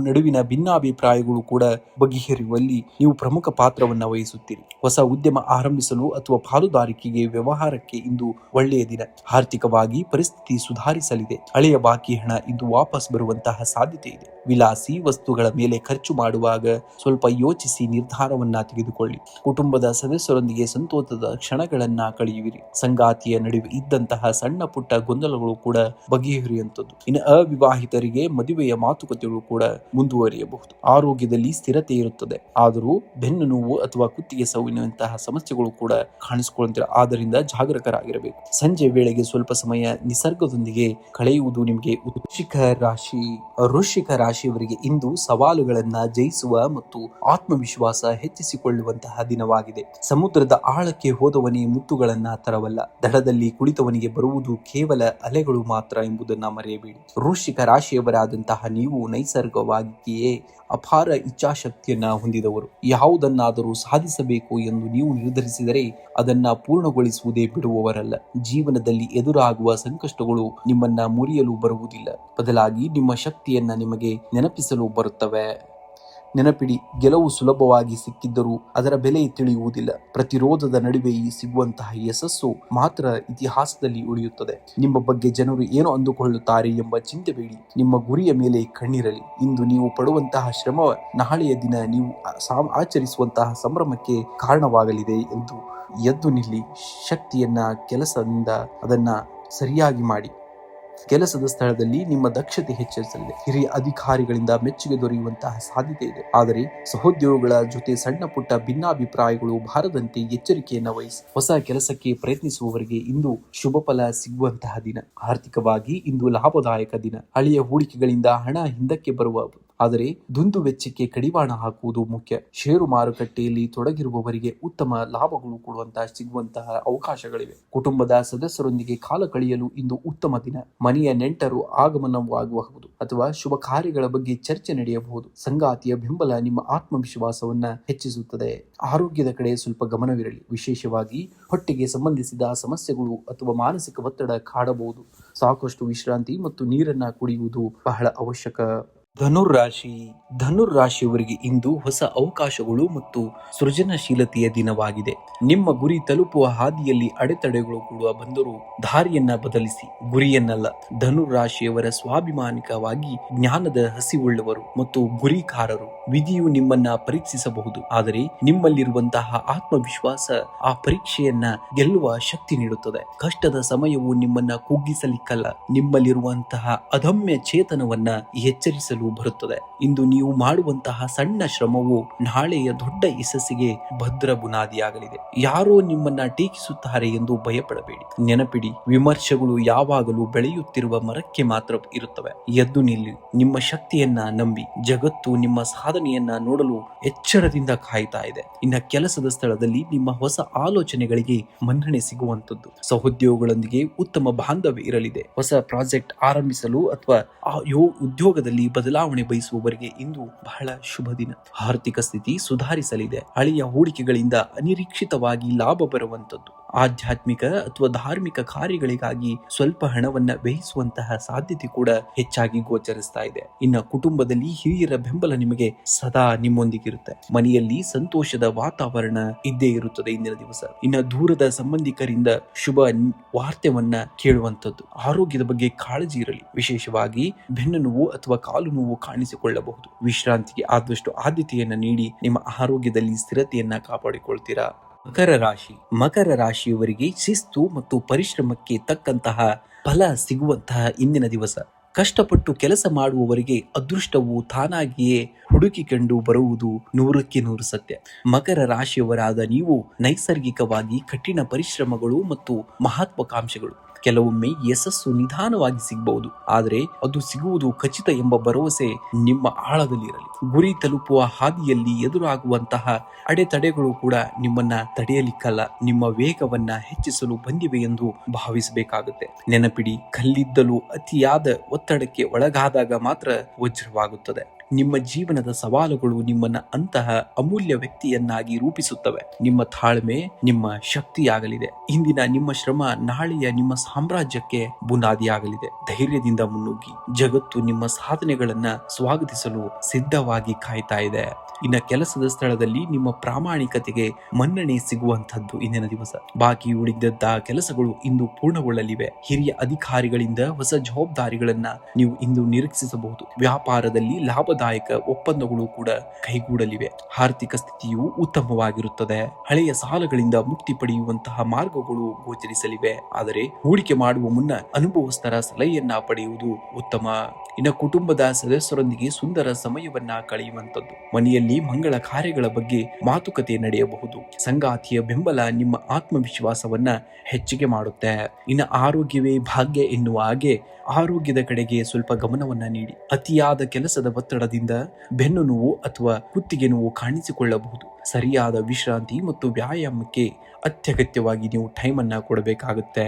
ನಡುವಿನ ಭಿನ್ನಾಭಿಪ್ರಾಯಗಳು ಕೂಡ ಬಗೆಹರಿಯುವಲ್ಲಿ ನೀವು ಪ್ರಮುಖ ಪಾತ್ರವನ್ನ ವಹಿಸುತ್ತೀರಿ. ಹೊಸ ಉದ್ಯಮ ಆರಂಭಿಸಲು ಅಥವಾ ಪಾಲುದಾರಿಕೆಗೆ ವ್ಯವಹಾರಕ್ಕೆ ಇಂದು ಒಳ್ಳೆಯ ದಿನ. ಆರ್ಥಿಕವಾಗಿ ಪರಿಸ್ಥಿತಿ ಸುಧಾರಿಸಲಿದೆ. ಹಳೆಯ ಬಾಕಿ ಹಣ ಇಂದು ವಾಪಸ್ ಬರುವಂತಹ ಸಾಧ್ಯತೆ ಇದೆ. ವಿಲಾಸಿ ವಸ್ತುಗಳ ಮೇಲೆ ಖರ್ಚು ಮಾಡುವಾಗ ಸ್ವಲ್ಪ ಯೋಚಿಸಿ ನಿರ್ಧಾರವನ್ನ ತೆಗೆದುಕೊಳ್ಳಿ. ಕುಟುಂಬದ ಸದಸ್ಯರೊಂದಿಗೆ ಸಂತೋಷದ ಕ್ಷಣಗಳನ್ನ ಕಳೆಯುವಿರಿ. ಸಂಗಾತಿಯ ನಡುವೆ ಇದ್ದಂತಹ ಸಣ್ಣ ಪುಟ್ಟ ಗೊಂದಲಗಳು ಕೂಡ ಬಗೆಹರಿಯುವಂಥದ್ದು. ಇನ್ನು ಅವಿವಾಹಿತರಿಗೆ ಮದುವೆಯ ಮಾತುಕತೆಗಳು ಕೂಡ ಮುಂದುವರಿಯಬಹುದು. ಆರೋಗ್ಯದಲ್ಲಿ ಸ್ಥಿರತೆ ಇರುತ್ತದೆ. ಆದರೂ ಬೆನ್ನು ನೋವು ಅಥವಾ ಕುತ್ತಿಗೆ ಸೌವಿನಂತಹ ಸಮಸ್ಯೆಗಳು ಕೂಡ ಕಾಣಿಸಿಕೊಳ್ಳುತ್ತಿಲ್ಲ ಆದ್ದರಿಂದ ಜಾಗರೂಕರಾಗಿರಬೇಕು. ಸಂಜೆ ವೇಳೆಗೆ ಸ್ವಲ್ಪ ಸಮಯ ನಿಸರ್ಗದೊಂದಿಗೆ ಕಳೆಯುವುದು ನಿಮಗೆ ವೃಶ್ಚಿಕ ರಾಶಿ, ವೃಶ್ಚಿಕ ರಾಶಿಯವರಿಗೆ ಇಂದು ಸವಾಲುಗಳನ್ನ ಜಯಿಸುವ ಮತ್ತು ಆತ್ಮವಿಶ್ವಾಸ ಹೆಚ್ಚಿಸಿಕೊಳ್ಳುವಂತಹ ದಿನವಾಗಿದೆ. ಸಮುದ್ರದ ಆಳಕ್ಕೆ ಹೋದವನೇ ಮುತ್ತುಗಳನ್ನ ತರವಲ್ಲ. ದಡದಲ್ಲಿ ಕುಳಿತವನಿಗೆ ಬರುವುದು ಕೇವಲ ಅಲೆಗಳು ಮಾತ್ರ ಎಂಬುದನ್ನ ಮರೆಯಬೇಡಿ. ವೃಶ್ಚಿಕ ರಾಶಿಯವರಾದಂತಹ ನೀವು ನೈಸರ್ಗವಾಗಿಯೇ ಅಪಾರ ಇಚ್ಛಾಶಕ್ತಿಯನ್ನ ಹೊಂದಿದವರು. ಯಾವುದನ್ನಾದರೂ ಸಾಧಿಸಬೇಕು ಎಂದು ನೀವು ನಿರ್ಧರಿಸಿದರೆ ಅದನ್ನ ಪೂರ್ಣಗೊಳಿಸುವುದೇ ಬಿಡುವವರಲ್ಲ. ಜೀವನದಲ್ಲಿ ಎದುರಾಗುವ ಸಂಕಷ್ಟಗಳು ನಿಮ್ಮನ್ನ ಮುರಿಯಲು ಬರುವುದಿಲ್ಲ. ಬದಲಾಗಿ ನಿಮ್ಮ ಶಕ್ತಿಯನ್ನ ನಿಮಗೆ ನೆನಪಿಸಲು ಬರುತ್ತವೆ. ನೆನಪಿಡಿ, ಗೆಲುವು ಸುಲಭವಾಗಿ ಸಿಕ್ಕಿದ್ದರೂ ಅದರ ಬೆಲೆ ತಿಳಿಯುವುದಿಲ್ಲ. ಪ್ರತಿರೋಧದ ನಡುವೆ ಈ ಸಿಗುವಂತಹ ಯಶಸ್ಸು ಮಾತ್ರ ಇತಿಹಾಸದಲ್ಲಿ ಉಳಿಯುತ್ತದೆ. ನಿಮ್ಮ ಬಗ್ಗೆ ಜನರು ಏನು ಅಂದುಕೊಳ್ಳುತ್ತಾರೆ ಎಂಬ ಚಿಂತೆ ಬೇಡಿ. ನಿಮ್ಮ ಗುರಿಯ ಮೇಲೆ ಕಣ್ಣಿರಲಿ. ಇಂದು ನೀವು ಪಡುವಂತಹ ಶ್ರಮ ನಾಳೆಯ ದಿನ ನೀವು ಆಚರಿಸುವಂತಹ ಸಂಭ್ರಮಕ್ಕೆ ಕಾರಣವಾಗಲಿದೆ ಎಂದು ಎದ್ದು ನಿಲ್ಲಿ. ಶಕ್ತಿಯನ್ನ, ಕೆಲಸದಿಂದ ಅದನ್ನ ಸರಿಯಾಗಿ ಮಾಡಿ. ಕೆಲಸದ ಸ್ಥಳದಲ್ಲಿ ನಿಮ್ಮ ದಕ್ಷತೆ ಹೆಚ್ಚಿಸಲಿದೆ. ಹಿರಿಯ ಅಧಿಕಾರಿಗಳಿಂದ ಮೆಚ್ಚುಗೆ ದೊರೆಯುವಂತಹ ಸಾಧ್ಯತೆ ಇದೆ. ಆದರೆ ಸಹೋದ್ಯೋಗಿಗಳ ಜೊತೆ ಸಣ್ಣ ಪುಟ್ಟ ಭಿನ್ನಾಭಿಪ್ರಾಯಗಳು ಬಾರದಂತೆ ಎಚ್ಚರಿಕೆಯನ್ನು ವಹಿಸಿ. ಹೊಸ ಕೆಲಸಕ್ಕೆ ಪ್ರಯತ್ನಿಸುವವರಿಗೆ ಇಂದು ಶುಭ ಫಲ ಸಿಗುವಂತಹ ದಿನ. ಆರ್ಥಿಕವಾಗಿ ಇಂದು ಲಾಭದಾಯಕ ದಿನ. ಹಳೆಯ ಹೂಡಿಕೆಗಳಿಂದ ಹಣ ಹಿಂದಕ್ಕೆ ಬರುವ ಆದರೆ ದುಂದು ವೆಚ್ಚಕ್ಕೆ ಕಡಿವಾಣ ಹಾಕುವುದು ಮುಖ್ಯ. ಷೇರು ಮಾರುಕಟ್ಟೆಯಲ್ಲಿ ತೊಡಗಿರುವವರಿಗೆ ಉತ್ತಮ ಲಾಭಗಳು ಕೊಡುವಂತಹ ಸಿಗುವಂತಹ ಅವಕಾಶಗಳಿವೆ. ಕುಟುಂಬದ ಸದಸ್ಯರೊಂದಿಗೆ ಕಾಲ ಕಳೆಯಲು ಇಂದು ಉತ್ತಮ ದಿನ. ಮನೆಯ ನೆಂಟರು ಆಗಮನವಾಗಬಹುದು ಅಥವಾ ಶುಭ ಕಾರ್ಯಗಳ ಬಗ್ಗೆ ಚರ್ಚೆ ನಡೆಯಬಹುದು. ಸಂಗಾತಿಯ ಬೆಂಬಲ ನಿಮ್ಮ ಆತ್ಮವಿಶ್ವಾಸವನ್ನ ಹೆಚ್ಚಿಸುತ್ತದೆ. ಆರೋಗ್ಯದ ಕಡೆ ಸ್ವಲ್ಪ ಗಮನವಿರಲಿ. ವಿಶೇಷವಾಗಿ ಹೊಟ್ಟೆಗೆ ಸಂಬಂಧಿಸಿದ ಸಮಸ್ಯೆಗಳು ಅಥವಾ ಮಾನಸಿಕ ಒತ್ತಡ ಕಾಡಬಹುದು. ಸಾಕಷ್ಟು ವಿಶ್ರಾಂತಿ ಮತ್ತು ನೀರನ್ನ ಕುಡಿಯುವುದು ಬಹಳ ಅವಶ್ಯಕ. ಧನುರ್ ರಾಶಿ ಧನುರ್ ರಾಶಿಯವರಿಗೆ ಇಂದು ಹೊಸ ಅವಕಾಶಗಳು ಮತ್ತು ಸೃಜನಶೀಲತೆಯ ದಿನವಾಗಿದೆ. ನಿಮ್ಮ ಗುರಿ ತಲುಪುವ ಹಾದಿಯಲ್ಲಿ ಅಡೆತಡೆಗಳು ಕೂಡ ಬಂದರೂ, ದಾರಿಯನ್ನ ಬದಲಿಸಿ. ಗುರಿಯನ್ನಲ್ಲ ಧನುರ್ ರಾಶಿಯವರ ಸ್ವಾಭಿಮಾನಿಕವಾಗಿ ಜ್ಞಾನದ ಹಸಿವುಳ್ಳವರು ಮತ್ತು ಗುರಿಕಾರರು. ವಿಧಿಯು ನಿಮ್ಮನ್ನ ಪರೀಕ್ಷಿಸಬಹುದು, ಆದರೆ ನಿಮ್ಮಲ್ಲಿರುವಂತಹ ಆತ್ಮವಿಶ್ವಾಸ ಆ ಪರೀಕ್ಷೆಯನ್ನ ಗೆಲ್ಲುವ ಶಕ್ತಿ ನೀಡುತ್ತದೆ. ಕಷ್ಟದ ಸಮಯವು ನಿಮ್ಮನ್ನ ಕುಗ್ಗಿಸಲಿಕ್ಕಲ್ಲ, ನಿಮ್ಮಲ್ಲಿರುವಂತಹ ಅದಮ್ಯ ಚೇತನವನ್ನ ಎಚ್ಚರಿಸಲು ಬರುತ್ತದೆ. ಇಂದು ನೀವು ಮಾಡುವಂತಹ ಸಣ್ಣ ಶ್ರಮವು ನಾಳೆಯ ದೊಡ್ಡ ಯಶಸ್ಸಿಗೆ ಭದ್ರ ಬುನಾದಿಯಾಗಲಿದೆ. ಯಾರೋ ನಿಮ್ಮನ್ನ ಟೀಕಿಸುತ್ತಾರೆ ಎಂದು ಭಯಪಡಬೇಡಿ. ನೆನಪಿಡಿ, ವಿಮರ್ಶೆಗಳು ಯಾವಾಗಲೂ ಬೆಳೆಯುತ್ತಿರುವ ಮರಕ್ಕೆ ಮಾತ್ರ ಇರುತ್ತವೆ. ಎದ್ದು ನಿಲ್ಲಿ, ನಿಮ್ಮ ಶಕ್ತಿಯನ್ನ ನಂಬಿ, ಜಗತ್ತು ನಿಮ್ಮ ಸಾಧನೆಯನ್ನ ನೋಡಲು ಎಚ್ಚರದಿಂದ ಕಾಯ್ತಾ ಇದೆ. ಇನ್ನ ಕೆಲಸದ ಸ್ಥಳದಲ್ಲಿ ನಿಮ್ಮ ಹೊಸ ಆಲೋಚನೆಗಳಿಗೆ ಮನ್ನಣೆ ಸಿಗುವಂತದ್ದು ಸಹೋದ್ಯೋಗಗಳೊಂದಿಗೆ ಉತ್ತಮ ಬಾಂಧವ್ಯ ಇರಲಿದೆ. ಹೊಸ ಪ್ರಾಜೆಕ್ಟ್ ಆರಂಭಿಸಲು ಅಥವಾ ಆ ಯೋ- ಉದ್ಯೋಗದಲ್ಲಿ ಬದಲಾವಣೆ ಬಯಸುವವರಿಗೆ ಇಂದು ಬಹಳ ಶುಭ ದಿನ. ಆರ್ಥಿಕ ಸ್ಥಿತಿ ಸುಧಾರಿಸಲಿದೆ. ಹಳೆಯ ಹೂಡಿಕೆಗಳಿಂದ ಅನಿರೀಕ್ಷಿತವಾಗಿ ಲಾಭ ಬರುವಂತದ್ದು ಆಧ್ಯಾತ್ಮಿಕ ಅಥವಾ ಧಾರ್ಮಿಕ ಕಾರ್ಯಗಳಿಗಾಗಿ ಸ್ವಲ್ಪ ಹಣವನ್ನ ವ್ಯಯಿಸುವಂತಹ ಸಾಧ್ಯತೆ ಕೂಡ ಹೆಚ್ಚಾಗಿ ಗೋಚರಿಸ್ತಾ ಇದೆ. ಇನ್ನು ಕುಟುಂಬದಲ್ಲಿ ಹಿರಿಯರ ಬೆಂಬಲ ನಿಮಗೆ ಸದಾ ನಿಮ್ಮೊಂದಿಗಿರುತ್ತೆ. ಮನೆಯಲ್ಲಿ ಸಂತೋಷದ ವಾತಾವರಣ ಇದ್ದೇ ಇರುತ್ತದೆ ಇಂದಿನ ದಿವಸ. ಇನ್ನು ದೂರದ ಸಂಬಂಧಿಕರಿಂದ ಶುಭ ವಾರ್ತೆವನ್ನ ಕೇಳುವಂಥದ್ದು. ಆರೋಗ್ಯದ ಬಗ್ಗೆ ಕಾಳಜಿ ಇರಲಿ. ವಿಶೇಷವಾಗಿ ಬೆನ್ನು ನೋವು ಅಥವಾ ಕಾಲು ನೋವು ಕಾಣಿಸಿಕೊಳ್ಳಬಹುದು. ವಿಶ್ರಾಂತಿಗೆ ಆದಷ್ಟು ಆದ್ಯತೆಯನ್ನ ನೀಡಿ ನಿಮ್ಮ ಆರೋಗ್ಯದಲ್ಲಿ ಸ್ಥಿರತೆಯನ್ನ ಕಾಪಾಡಿಕೊಳ್ತೀರಾ? ಮಕರ ರಾಶಿ. ಮಕರ ರಾಶಿಯವರಿಗೆ ಶಿಸ್ತು ಮತ್ತು ಪರಿಶ್ರಮಕ್ಕೆ ತಕ್ಕಂತಹ ಫಲ ಸಿಗುವಂತಹ ಇಂದಿನ ದಿವಸ. ಕಷ್ಟಪಟ್ಟು ಕೆಲಸ ಮಾಡುವವರಿಗೆ ಅದೃಷ್ಟವು ತಾನಾಗಿಯೇ ಹುಡುಕಿಕೊಂಡು ಬರುವುದು ನೂರಕ್ಕೆ ನೂರು ಸತ್ಯ. ಮಕರ ರಾಶಿಯವರಾದ ನೀವು ನೈಸರ್ಗಿಕವಾಗಿ ಕಠಿಣ ಪರಿಶ್ರಮಗಳು ಮತ್ತು ಮಹತ್ವಾಕಾಂಕ್ಷೆಗಳು. ಕೆಲವೊಮ್ಮೆ ಯಶಸ್ಸು ನಿಧಾನವಾಗಿ ಸಿಗಬಹುದು. ಆದರೆ ಅದು ಸಿಗುವುದು ಖಚಿತ ಎಂಬ ಭರವಸೆ ನಿಮ್ಮ ಆಳದಲ್ಲಿರಲಿ. ಗುರಿ ತಲುಪುವ ಹಾದಿಯಲ್ಲಿ ಎದುರಾಗುವಂತಹ ಅಡೆತಡೆಗಳು ಕೂಡ ನಿಮ್ಮನ್ನ ತಡೆಯಲಿಕ್ಕಲ್ಲ. ನಿಮ್ಮ ವೇಗವನ್ನ ಹೆಚ್ಚಿಸಲು ಬಂದಿವೆ ಎಂದು ಭಾವಿಸಬೇಕಾಗುತ್ತೆ. ನೆನಪಿಡಿ, ಕಲ್ಲಿದ್ದಲು ಅತಿಯಾದ ಒತ್ತಡಕ್ಕೆ ಒಳಗಾದಾಗ ಮಾತ್ರ ವಜ್ರವಾಗುತ್ತದೆ. ನಿಮ್ಮ ಜೀವನದ ಸವಾಲುಗಳು ನಿಮ್ಮನ್ನ ಅಂತಹ ಅಮೂಲ್ಯ ವ್ಯಕ್ತಿಯನ್ನಾಗಿ ರೂಪಿಸುತ್ತವೆ. ನಿಮ್ಮ ತಾಳ್ಮೆ ನಿಮ್ಮ ಶಕ್ತಿಯಾಗಲಿದೆ. ಇಂದಿನ ನಿಮ್ಮ ಶ್ರಮ ನಾಳೆಯ ನಿಮ್ಮ ಸಾಮ್ರಾಜ್ಯಕ್ಕೆ ಬುನಾದಿಯಾಗಲಿದೆ. ಧೈರ್ಯದಿಂದ ಮುನ್ನುಗ್ಗಿ. ಜಗತ್ತು ನಿಮ್ಮ ಸಾಧನೆಗಳನ್ನ ಸ್ವಾಗತಿಸಲು ಸಿದ್ಧವಾಗಿ ಕಾಯ್ತಾ ಇದೆ. ಇನ್ನ ಕೆಲಸದ ಸ್ಥಳದಲ್ಲಿ ನಿಮ್ಮ ಪ್ರಾಮಾಣಿಕತೆಗೆ ಮನ್ನಣೆ ಸಿಗುವಂತದ್ದು ಇಂದಿನ ದಿವಸ. ಬಾಕಿ ಉಳಿದದ್ದ ಕೆಲಸಗಳು ಇಂದು ಪೂರ್ಣಗೊಳ್ಳಲಿವೆ. ಹಿರಿಯ ಅಧಿಕಾರಿಗಳಿಂದ ಹೊಸ ಜವಾಬ್ದಾರಿಗಳನ್ನ ನೀವು ಇಂದು ನಿರೀಕ್ಷಿಸಬಹುದು. ವ್ಯಾಪಾರದಲ್ಲಿ ಲಾಭದಾಯಕ ಒಪ್ಪಂದಗಳು ಕೂಡ ಕೈಗೂಡಲಿವೆ. ಆರ್ಥಿಕ ಸ್ಥಿತಿಯು ಉತ್ತಮವಾಗಿರುತ್ತದೆ. ಹಳೆಯ ಸಾಲಗಳಿಂದ ಮುಕ್ತಿ ಪಡೆಯುವಂತಹ ಮಾರ್ಗಗಳು ಗೋಚರಿಸಲಿವೆ. ಆದರೆ ಹೂಡಿಕೆ ಮಾಡುವ ಮುನ್ನ ಅನುಭವಸ್ಥರ ಸಲಹೆಯನ್ನ ಪಡೆಯುವುದು ಉತ್ತಮ. ಇನ್ನು ಕುಟುಂಬದ ಸದಸ್ಯರೊಂದಿಗೆ ಸುಂದರ ಸಮಯವನ್ನ ಕಳೆಯುವಂತದ್ದು ಮನೆಯಲ್ಲಿ ಮಂಗಳ ಕಾರ್ಯಗಳ ಬಗ್ಗೆ ಮಾತುಕತೆ ನಡೆಯಬಹುದು. ಸಂಗಾತಿಯ ಬೆಂಬಲ ನಿಮ್ಮ ಆತ್ಮವಿಶ್ವಾಸವನ್ನ ಹೆಚ್ಚಿಗೆ ಮಾಡುತ್ತೆ. ಇನ್ನು ಆರೋಗ್ಯವೇ ಭಾಗ್ಯ ಎನ್ನುವ ಹಾಗೆ ಆರೋಗ್ಯದ ಕಡೆಗೆ ಸ್ವಲ್ಪ ಗಮನವನ್ನ ನೀಡಿ. ಅತಿಯಾದ ಕೆಲಸದ ಒತ್ತಡದಿಂದ ಬೆನ್ನು ನೋವು ಅಥವಾ ಕುತ್ತಿಗೆ ನೋವು ಕಾಣಿಸಿಕೊಳ್ಳಬಹುದು. ಸರಿಯಾದ ವಿಶ್ರಾಂತಿ ಮತ್ತು ವ್ಯಾಯಾಮಕ್ಕೆ ಅತ್ಯಗತ್ಯವಾಗಿ ನೀವು ಟೈಮ್ ಅನ್ನ ಕೊಡಬೇಕಾಗುತ್ತೆ.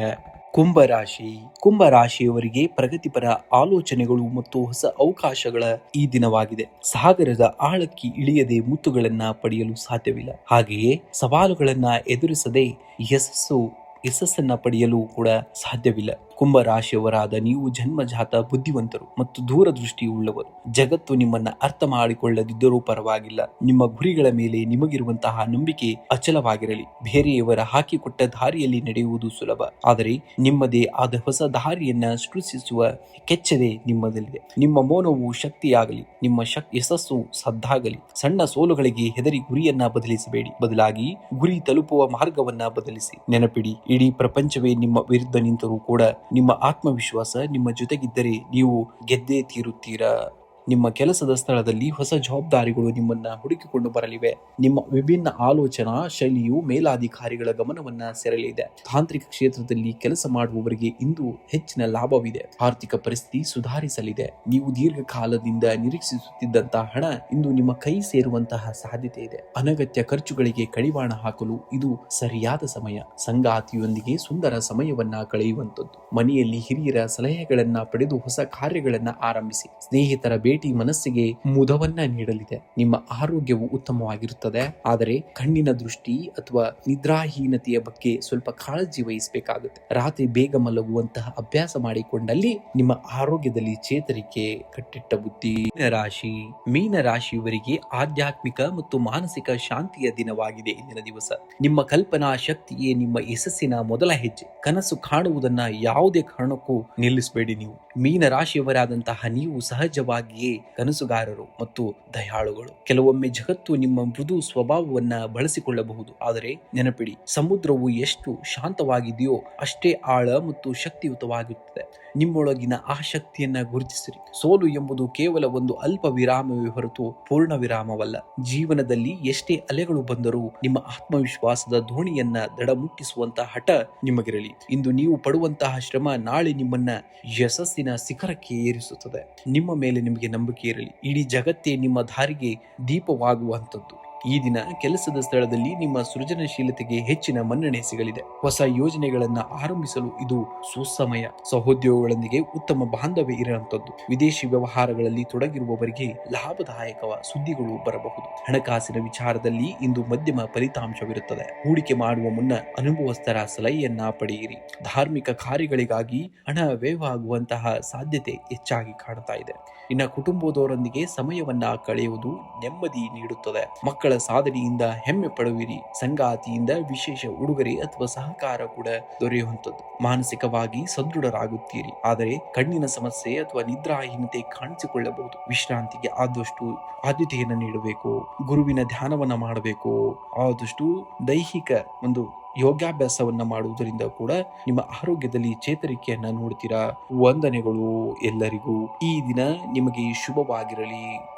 ಕುಂಭರಾಶಿ ಕುಂಭರಾಶಿಯವರಿಗೆ ಪ್ರಗತಿಪರ ಆಲೋಚನೆಗಳು ಮತ್ತು ಹೊಸ ಅವಕಾಶಗಳ ಈ ದಿನವಾಗಿದೆ. ಸಾಗರದ ಆಳಕ್ಕೆ ಇಳಿಯದೆ ಮುತ್ತುಗಳನ್ನ ಪಡೆಯಲು ಸಾಧ್ಯವಿಲ್ಲ. ಹಾಗೆಯೇ ಸವಾಲುಗಳನ್ನ ಎದುರಿಸದೆ ಯಶಸ್ಸು, ಯಶಸ್ಸನ್ನ ಪಡೆಯಲು ಕೂಡ ಸಾಧ್ಯವಿಲ್ಲ. ಕುಂಭರಾಶಿಯವರಾದ ನೀವು ಜನ್ಮಜಾತ ಬುದ್ಧಿವಂತರು ಮತ್ತು ದೂರದೃಷ್ಟಿಯುಳ್ಳವರು. ಜಗತ್ತು ನಿಮ್ಮನ್ನ ಅರ್ಥ ಮಾಡಿಕೊಳ್ಳದಿದ್ದರೂ ಪರವಾಗಿಲ್ಲ. ನಿಮ್ಮ ಗುರಿಗಳ ಮೇಲೆ ನಿಮಗಿರುವಂತಹ ನಂಬಿಕೆ ಅಚಲವಾಗಿರಲಿ. ಬೇರೆಯವರ ಹಾಕಿಕೊಟ್ಟ ದಾರಿಯಲ್ಲಿ ನಡೆಯುವುದು ಸುಲಭ. ಆದರೆ ನಿಮ್ಮದೇ ಆದ ಹೊಸ ದಾರಿಯನ್ನ ಸೃಷ್ಟಿಸುವ ಕೆಚ್ಚದೆ ನಿಮ್ಮದಲ್ಲಿದೆ ನಿಮ್ಮ ಮೌನವು ಶಕ್ತಿಯಾಗಲಿ. ನಿಮ್ಮ ಶಕ್ ಯಶಸ್ಸು ಸದ್ದಾಗಲಿ. ಸಣ್ಣ ಸೋಲುಗಳಿಗೆ ಹೆದರಿ ಗುರಿಯನ್ನ ಬದಲಿಸಬೇಡಿ. ಬದಲಾಗಿ ಗುರಿ ತಲುಪುವ ಮಾರ್ಗವನ್ನ ಬದಲಿಸಿ. ನೆನಪಿಡಿ, ಇಡೀ ಪ್ರಪಂಚವೇ ನಿಮ್ಮ ವಿರುದ್ಧ ನಿಂತರೂ ಕೂಡ ನಿಮ್ಮ ಆತ್ಮವಿಶ್ವಾಸ ನಿಮ್ಮ ಜೊತೆಗಿದ್ದರೆ ನೀವು ಗೆದ್ದೇ ತೀರುತ್ತೀರಾ? ನಿಮ್ಮ ಕೆಲಸದ ಸ್ಥಳದಲ್ಲಿ ಹೊಸ ಜವಾಬ್ದಾರಿಗಳು ನಿಮ್ಮನ್ನ ಹುಡುಕಿಕೊಂಡು ಬರಲಿವೆ. ನಿಮ್ಮ ವಿಭಿನ್ನ ಆಲೋಚನಾ ಶೈಲಿಯು ಮೇಲಾಧಿಕಾರಿಗಳ ಗಮನವನ್ನ ಸೆರಲಿದೆ ತಾಂತ್ರಿಕ ಕ್ಷೇತ್ರದಲ್ಲಿ ಕೆಲಸ ಮಾಡುವವರಿಗೆ ಇಂದು ಹೆಚ್ಚಿನ ಲಾಭವಿದೆ. ಆರ್ಥಿಕ ಪರಿಸ್ಥಿತಿ ಸುಧಾರಿಸಲಿದೆ. ನೀವು ದೀರ್ಘಕಾಲದಿಂದ ನಿರೀಕ್ಷಿಸುತ್ತಿದ್ದಂತಹ ಹಣ ಇಂದು ನಿಮ್ಮ ಕೈ ಸೇರುವಂತಹ ಸಾಧ್ಯತೆ ಇದೆ. ಅನಗತ್ಯ ಖರ್ಚುಗಳಿಗೆ ಕಡಿವಾಣ ಹಾಕಲು ಇದು ಸರಿಯಾದ ಸಮಯ. ಸಂಗಾತಿಯೊಂದಿಗೆ ಸುಂದರ ಸಮಯವನ್ನ ಕಳೆಯುವಂತದ್ದು ಮನೆಯಲ್ಲಿ ಹಿರಿಯರ ಸಲಹೆಗಳನ್ನ ಪಡೆದು ಹೊಸ ಕಾರ್ಯಗಳನ್ನ ಆರಂಭಿಸಿ. ಸ್ನೇಹಿತರ ಭೇಟಿ ಮನಸ್ಸಿಗೆ ಮುದವನ್ನ ನೀಡಲಿದೆ. ನಿಮ್ಮ ಆರೋಗ್ಯವು ಉತ್ತಮವಾಗಿರುತ್ತದೆ. ಆದರೆ ಕಣ್ಣಿನ ದೃಷ್ಟಿ ಅಥವಾ ನಿದ್ರಾಹೀನತೆಯ ಬಗ್ಗೆ ಸ್ವಲ್ಪ ಕಾಳಜಿ ವಹಿಸಬೇಕಾಗುತ್ತೆ. ರಾತ್ರಿ ಬೇಗ ಮಲಗುವಂತಹ ಅಭ್ಯಾಸ ಮಾಡಿಕೊಂಡಲ್ಲಿ ನಿಮ್ಮ ಆರೋಗ್ಯದಲ್ಲಿ ಚೇತರಿಕೆ, ಕಟ್ಟಿಟ್ಟ ಬುದ್ಧಿ ರಾಶಿ ಮೀನ ರಾಶಿಯವರಿಗೆ ಆಧ್ಯಾತ್ಮಿಕ ಮತ್ತು ಮಾನಸಿಕ ಶಾಂತಿಯ ದಿನವಾಗಿದೆ ಇಂದಿನ ದಿವಸ. ನಿಮ್ಮ ಕಲ್ಪನಾ ಶಕ್ತಿಯೇ ನಿಮ್ಮ ಯಶಸ್ಸಿನ ಮೊದಲ ಹೆಜ್ಜೆ. ಕನಸು ಕಾಣುವುದನ್ನ ಯಾವುದೇ ಕಾರಣಕ್ಕೂ ನಿಲ್ಲಿಸಬೇಡಿ ನೀವು. ಮೀನ ರಾಶಿಯವರಾದಂತಹ ನೀವು ಸಹಜವಾಗಿಯೇ ಕನಸುಗಾರರು ಮತ್ತು ದಯಾಳುಗಳು. ಕೆಲವೊಮ್ಮೆ ಜಗತ್ತು ನಿಮ್ಮ ಮೃದು ಸ್ವಭಾವವನ್ನ ಬಳಸಿಕೊಳ್ಳಬಹುದು. ಆದರೆ ನೆನಪಿಡಿ, ಸಮುದ್ರವು ಎಷ್ಟು ಶಾಂತವಾಗಿದೆಯೋ ಅಷ್ಟೇ ಆಳ ಮತ್ತು ಶಕ್ತಿಯುತವಾಗಿರುತ್ತದೆ. ನಿಮ್ಮೊಳಗಿನ ಆ ಶಕ್ತಿಯನ್ನ ಗುರುತಿಸಿರಿ. ಸೋಲು ಎಂಬುದು ಕೇವಲ ಒಂದು ಅಲ್ಪ ವಿರಾಮವೇ ಹೊರತು ಪೂರ್ಣ ವಿರಾಮವಲ್ಲ. ಜೀವನದಲ್ಲಿ ಎಷ್ಟೇ ಅಲೆಗಳು ಬಂದರೂ ನಿಮ್ಮ ಆತ್ಮವಿಶ್ವಾಸದ ದೋಣಿಯನ್ನ ದಡ ಮುಟ್ಟಿಸುವಂತಹ ಹಠ ನಿಮಗಿರಲಿ. ಇಂದು ನೀವು ಪಡುವಂತಹ ಶ್ರಮ ನಾಳೆ ನಿಮ್ಮನ್ನ ಯಶಸ್ಸಿನ ಶಿಖರಕ್ಕೆ ಏರಿಸುತ್ತದೆ. ನಿಮ್ಮ ಮೇಲೆ ನಿಮಗೆ ನಂಬಿಕೆ ಇರಲಿ ಇಡೀ ಜಗತ್ತೇ ನಿಮ್ಮ ದಾರಿಗೆ ದೀಪವಾಗುವಂಥದ್ದು. ಈ ದಿನ ಕೆಲಸದ ಸ್ಥಳದಲ್ಲಿ ನಿಮ್ಮ ಸೃಜನಶೀಲತೆಗೆ ಹೆಚ್ಚಿನ ಮನ್ನಣೆ ಸಿಗಲಿದೆ ಹೊಸ ಯೋಜನೆಗಳನ್ನು ಆರಂಭಿಸಲು ಇದು ಸುಸಮಯ. ಸಹೋದ್ಯೋಗಗಳೊಂದಿಗೆ ಉತ್ತಮ ಬಾಂಧವ್ಯ ಇರುವಂತದ್ದು. ವಿದೇಶಿ ವ್ಯವಹಾರಗಳಲ್ಲಿ ತೊಡಗಿರುವವರಿಗೆ ಲಾಭದಾಯಕವ ಸುದ್ದಿಗಳು ಬರಬಹುದು. ಹಣಕಾಸಿನ ವಿಚಾರದಲ್ಲಿ ಇಂದು ಮಧ್ಯಮ ಫಲಿತಾಂಶವಿರುತ್ತದೆ. ಹೂಡಿಕೆ ಮಾಡುವ ಮುನ್ನ ಅನುಭವಸ್ಥರ ಸಲಹೆಯನ್ನ ಪಡೆಯಿರಿ. ಧಾರ್ಮಿಕ ಕಾರ್ಯಗಳಿಗಾಗಿ ಹಣ ವ್ಯಯವಾಗುವಂತಹ ಸಾಧ್ಯತೆ ಹೆಚ್ಚಾಗಿ ಕಾಣ್ತಾ ಇದೆ. ಇನ್ನು ಕುಟುಂಬದವರೊಂದಿಗೆ ಸಮಯವನ್ನ ಕಳೆಯುವುದು ನೆಮ್ಮದಿ ನೀಡುತ್ತದೆ. ಮಕ್ಕಳ ಮಕ್ಕಳ ಸಾಧನೆಯಿಂದ ಹೆಮ್ಮೆ ಪಡುವಿರಿ. ಸಂಗಾತಿಯಿಂದ ವಿಶೇಷ ಉಡುಗೊರೆ ಅಥವಾ ಸಹಕಾರ ಕೂಡ ದೊರೆಯುವಂಥದ್ದು. ಮಾನಸಿಕವಾಗಿ ಸದೃಢರಾಗುತ್ತೀರಿ. ಆದರೆ ಕಣ್ಣಿನ ಸಮಸ್ಯೆ ಅಥವಾ ನಿದ್ರಾಹೀನತೆ ಕಾಣಿಸಿಕೊಳ್ಳಬಹುದು. ವಿಶ್ರಾಂತಿಗೆ ಆದಷ್ಟು ಆದ್ಯತೆಯನ್ನು ನೀಡಬೇಕು. ಗುರುವಿನ ಧ್ಯಾನವನ್ನ ಮಾಡಬೇಕು. ಆದಷ್ಟು ದೈಹಿಕ ಒಂದು ಯೋಗಾಭ್ಯಾಸವನ್ನ ಮಾಡುವುದರಿಂದ ಕೂಡ ನಿಮ್ಮ ಆರೋಗ್ಯದಲ್ಲಿ ಚೇತರಿಕೆಯನ್ನ ನೋಡ್ತೀರಾ. ವಂದನೆಗಳು ಎಲ್ಲರಿಗೂ. ಈ ದಿನ ನಿಮಗೆ ಶುಭವಾಗಿರಲಿ.